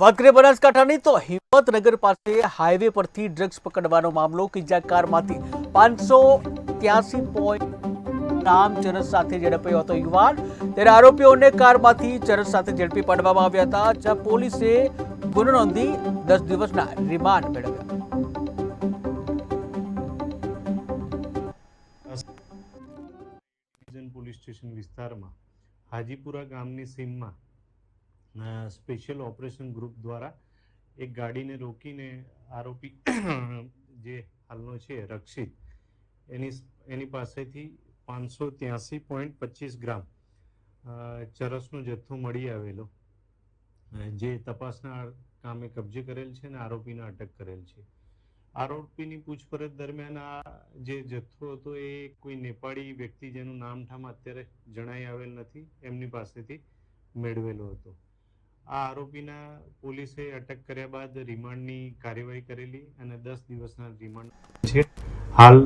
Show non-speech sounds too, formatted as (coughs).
વાત કરીએ બનાસકાંઠાની, તો હિંમતનગર પાસે હાઈવે પરથી ડ્રગ્સ પકડવાનો મામલો કે કારમાંથી પાંચસો ત્યાસી પોઈન્ટ નામ ચરસ સાથે ઝડપાયો હતો યુવાન. ત્યારે આરોપીઓને કારમાંથી ચરસ સાથે ઝડપી પાડવામાં આવ્યા હતા, જ્યાં પોલીસે ગુનો નોંધી દસ દિવસના રિમાન્ડ મેળવ્યા. પોલીસ સ્ટેશન વિસ્તારમાં હાજીપુરા ગામની સીમમાં સ્પેશિયલ ઓપરેશન ગ્રુપ દ્વારા એક ગાડીને રોકીને આરોપી (coughs) જે હાલનો છે, રક્ષિત, એની એની પાસેથી પાંચસો ત્યાસી પોઈન્ટ પચીસ ગ્રામ ચરસનો જથ્થો મળી આવેલો. જે તપાસના કામે કબજે કરેલ છે અને આરોપીને અટક કરેલ છે. આરોપીની પૂછપરછ દરમિયાન આ જે જથ્થો હતો એ કોઈ નેપાળી વ્યક્તિ જેનું નામઠામ અત્યારે જણાઈ આવેલ નથી, એમની પાસેથી મેળવેલો હતો. આ આરોપીના પોલીસે અટક કર્યા બાદ રિમાન્ડની કાર્યવાહી કરેલી અને દસ દિવસના રિમાન્ડ છે. હાલ